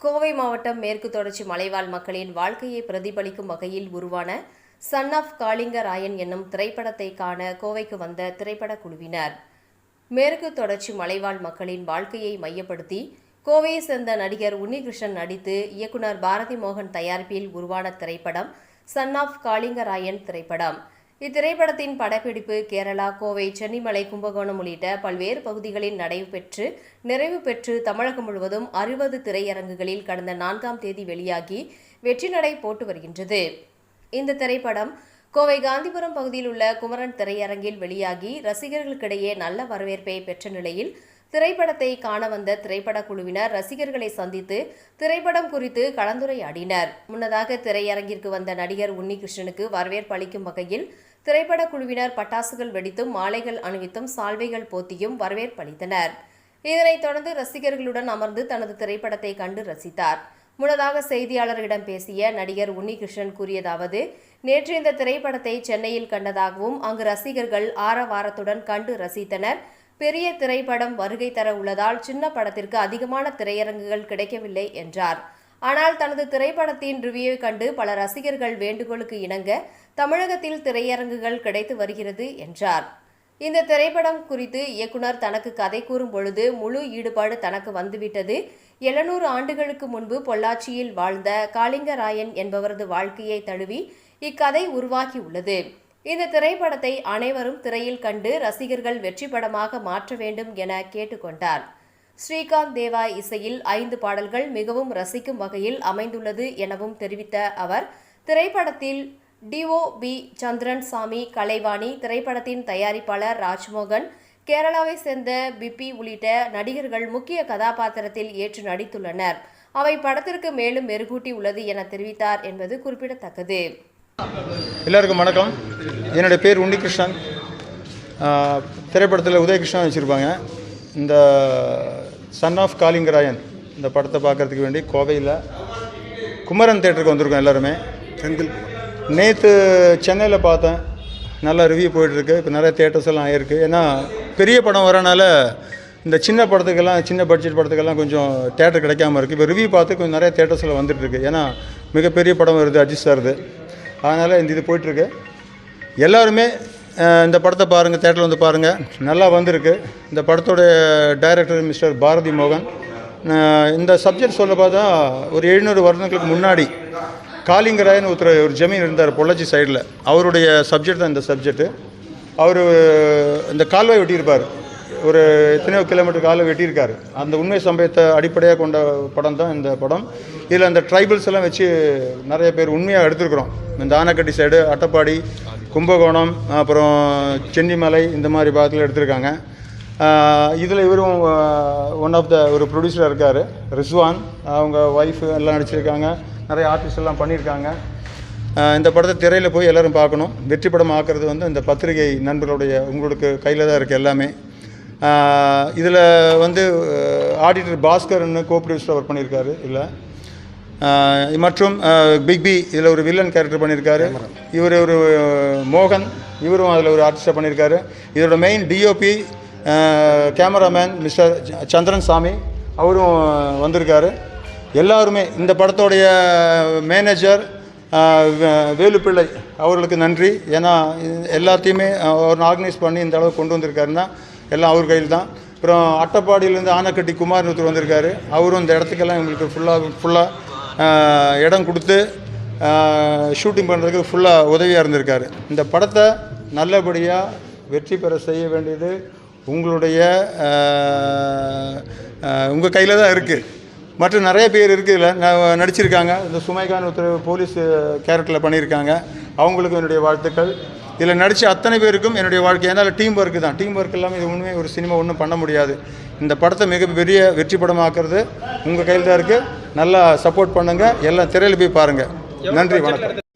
கோவை மாவட்டம் மேற்கு தொடர்ச்சி மலைவாழ் மக்களின் வாழ்க்கையை பிரதிபலிக்கும் வகையில் உருவான சன் ஆஃப் காளிங்கராயன் என்னும் திரைப்படத்தை காண கோவைக்கு வந்த திரைப்படக் குழுவினர். மேற்கு தொடர்ச்சி மலைவாழ் மக்களின் வாழ்க்கையை மையப்படுத்தி கோவையை சேர்ந்த நடிகர் உன்னிகிருஷ்ணன் நடித்து இயக்குனர் பாரதி மோகன் தயாரிப்பில் உருவான திரைப்படம் சன் ஆஃப் காளிங்கராயன் திரைப்படம். இத்திரைப்படத்தின் படப்பிடிப்பு கேரளா கோவை சென்னிமலை கும்பகோணம் உள்ளிட்ட பல்வேறு பகுதிகளில் நடைபெற்று நிறைவு பெற்று தமிழகம் முழுவதும் அறுபது திரையரங்குகளில் கடந்த நான்காம் தேதி வெளியாகி வெற்றி நடை போட்டு வருகின்றது. இந்த திரைப்படம் கோவை காந்திபுரம் பகுதியில் உள்ள குமரன் திரையரங்கில் வெளியாகி ரசிகர்களுக்கிடையே நல்ல வரவேற்பை பெற்ற நிலையில் திரைப்படத்தை காண வந்த திரைப்பட குழுவினர் ரசிகர்களை சந்தித்து திரைப்படம் குறித்து கலந்துரையாடினர். முன்னதாக திரையரங்கிற்கு வந்த நடிகர் உன்னிகிருஷ்ணனுக்கு வரவேற்பு அளிக்கும் வகையில் திரைப்பட குழுவினர் பட்டாசுகள் வெடித்தும் மாலைகள் அணிவித்தும் சால்வைகள் போத்தியும் வரவேற்பளித்தனர் இதனைத் தொடர்ந்து ரசிகர்களுடன் அமர்ந்து தனது திரைப்படத்தை கண்டு ரசித்தார். முன்னதாக செய்தியாளர்களிடம் பேசிய நடிகர் உன்னிகிருஷ்ணன் கூறியதாவது நேற்று இந்த திரைப்படத்தை சென்னையில் கண்டதாகவும் அங்கு ரசிகர்கள் ஆரவாரத்துடன் கண்டு ரசித்தனர். பெரிய திரைப்படம் வருகை தர உள்ளதால் சின்ன படத்திற்கு அதிகமான திரையரங்குகள் கிடைக்கவில்லை என்றார். ஆனால் தனது திரைப்படத்தின் ரிவ்யூவை கண்டு பல ரசிகர்கள் வேண்டுகோளுக்கு இணங்க தமிழகத்தில் திரையரங்குகள் கிடைத்து வருகிறது என்றார். இந்த திரைப்படம் குறித்து இயக்குனர் தனக்கு கதை கூறும் பொழுது முழு ஈடுபாடு தனக்கு வந்துவிட்டது. எழுநூறு ஆண்டுகளுக்கு முன்பு பொள்ளாச்சியில் வாழ்ந்த காளிங்கராயன் என்பவரது வாழ்க்கையை தழுவி இக்கதை உருவாகியுள்ளது இந்த திரைப்படத்தை அனைவரும் திரையில் கண்டு ரசிகர்கள் வெற்றி படமாக மாற்ற வேண்டும் என கேட்டுக்கொண்டார். ஸ்ரீகாந்த் தேவா இசையில் ஐந்து பாடல்கள் மிகவும் ரசிக்கும் வகையில் அமைந்துள்ளது எனவும் தெரிவித்த அவர் திரைப்படத்தில் டிஓ பி. சந்திரன் சாமி கலைவாணி திரைப்படத்தின் தயாரிப்பாளர் ராஜ்மோகன் கேரளாவை சேர்ந்த பிபி உள்ளிட்ட நடிகர்கள் முக்கிய கதாபாத்திரத்தில் ஏற்று நடித்துள்ளனர். அவை படத்திற்கு மேலும் மெருகூட்டி உள்ளது என தெரிவித்தார் என்பது குறிப்பிடத்தக்கது. எல்லாருக்கும் வணக்கம். என்னுடைய பேர் உன்னிகிருஷ்ணன். திரைப்படத்தில் உதயகிருஷ்ணன் வச்சுருப்பாங்க இந்த சன் ஆஃப் காளிங்கராயன் இந்த படத்தை பார்க்கறதுக்கு வேண்டி கோவையில் குமரன் தேட்டருக்கு வந்திருக்கோம் எல்லாருமே. செந்தில் நேற்று சென்னையில் பார்த்தேன். நல்லா ரிவ்யூ போயிட்டுருக்கு. இப்போ நிறைய தேட்டர்ஸ் எல்லாம் ஆயிருக்கு. ஏன்னா பெரிய படம் வரனால இந்த சின்ன படத்துக்கெல்லாம் சின்ன பட்ஜெட் படத்துக்கெல்லாம் கொஞ்சம் தேட்டர் கிடைக்காம இருக்குது இப்போ ரிவ்யூ பார்த்து கொஞ்சம் நிறைய தேட்டர்ஸில் வந்துட்டுருக்கு. ஏன்னா மிகப்பெரிய படம் வருது அஜித் சார்து அதனால் இந்த இது போயிட்டுருக்கு. எல்லாருமே இந்த படத்தை பாருங்கள் தேட்டரில் வந்து பாருங்கள் நல்லா வந்திருக்கு. இந்த படத்தோடைய டைரக்டர் மிஸ்டர் பாரதி மோகன். இந்த சப்ஜெக்ட் சொல்ல பார்த்தா ஒரு எழுநூறு வருடங்களுக்கு முன்னாடி காலிங்கராயன் ஒருத்தர் ஒரு ஜமீன் இருந்தார் பொள்ளாச்சி சைடில் அவருடைய சப்ஜெக்ட் தான் இந்த சப்ஜெக்ட்டு அவர் இந்த கால்வாய் ஒட்டியிருப்பார் ஒரு எத்தனையோ கிலோமீட்டர் கால்வாய் வெட்டியிருக்காரு. அந்த உண்மை சம்பவத்தை அடிப்படையாக கொண்ட படம் தான் இந்த படம். இதில் அந்த ட்ரைபல்ஸ் எல்லாம் வச்சு நிறைய பேர் உண்மையாக எடுத்திருக்கிறோம். இந்த ஆனக்கட்டி சைடு அட்டப்பாடி கும்பகோணம் அப்புறம் சென்னிமலை இந்த மாதிரி பாகத்தில் எடுத்திருக்காங்க. இதில் இவரும் ஒன் ஆஃப் த ஒரு ப்ரொடியூசராக இருக்கார் ரிஸ்வான். அவங்க ஒய்ஃபு எல்லாம் நடிச்சிருக்காங்க. நிறைய ஆர்டிஸ்ட் எல்லாம் பண்ணியிருக்காங்க. இந்த படத்தை திரையில் போய் எல்லோரும் பார்க்கணும். வெற்றி படம் ஆக்கிறது வந்து இந்த பத்திரிகை நண்பர்களுடைய உங்களுக்கு கையில் தான் இருக்குது எல்லாமே. இதில் வந்து ஆடிட்டர் பாஸ்கர்னு கோ ப்ரொடியூசர் அவர் பண்ணியிருக்காரு இல்லை? மற்றும் பிக் பி இதில் ஒரு வில்லன் கேரக்டர் பண்ணியிருக்காரு. இவர் ஒரு மோகன் இவரும் அதில் ஒரு ஆர்டிஸ்டாக பண்ணியிருக்காரு. இதோட main DOP cameraman mister Chandran Samy அவரும் வந்திருக்காரு. எல்லாருமே இந்த படத்தோடைய மேனேஜர் வேலுப்பிள்ளை அவர்களுக்கு நன்றி. ஏன்னா எல்லாத்தையுமே அவர் ஆர்கனைஸ் பண்ணி இந்த அளவுக்கு கொண்டு வந்திருக்காருன்னா எல்லாம் அவர் கையில் தான். அப்புறம் அட்டப்பாடியிலேருந்து ஆனக்கட்டி குமார்னு ஒருத்தர் வந்திருக்காரு. அவரும் இந்த இடத்துக்கெல்லாம் எங்களுக்கு ஃபுல்லாக ஃபுல்லாக இடம் கொடுத்து ஷூட்டிங் பண்ணுறதுக்கு ஃபுல்லாக உதவியாக இருந்திருக்காரு. இந்த படத்தை நல்லபடியாக வெற்றி பெற செய்ய வேண்டியது உங்களுடைய உங்கள் கையில் தான் இருக்குது மற்றும் நிறைய பேர் இருக்குதுல நடிச்சிருக்காங்க. இந்த சுமைகான் ஒருத்தர் போலீஸ் கேரக்டரில் பண்ணியிருக்காங்க. அவங்களுக்கும் என்னுடைய வாழ்த்துக்கள். இதில் நடித்த அத்தனை பேருக்கும் என்னுடைய வாழ்க்கை ஏன்னா டீம் ஒர்க்கு தான். டீம் ஒர்க் இல்லாமல் இது உண்மையை ஒரு சினிமா ஒன்றும் பண்ண முடியாது. இந்த படத்தை மிகப்பெரிய வெற்றி படமாக்குறது உங்கள் கையில் தான் இருக்குது நல்லா சப்போர்ட் பண்ணுங்கள் எல்லாம் திரையில் போய் பாருங்கள் நன்றி வணக்கம்.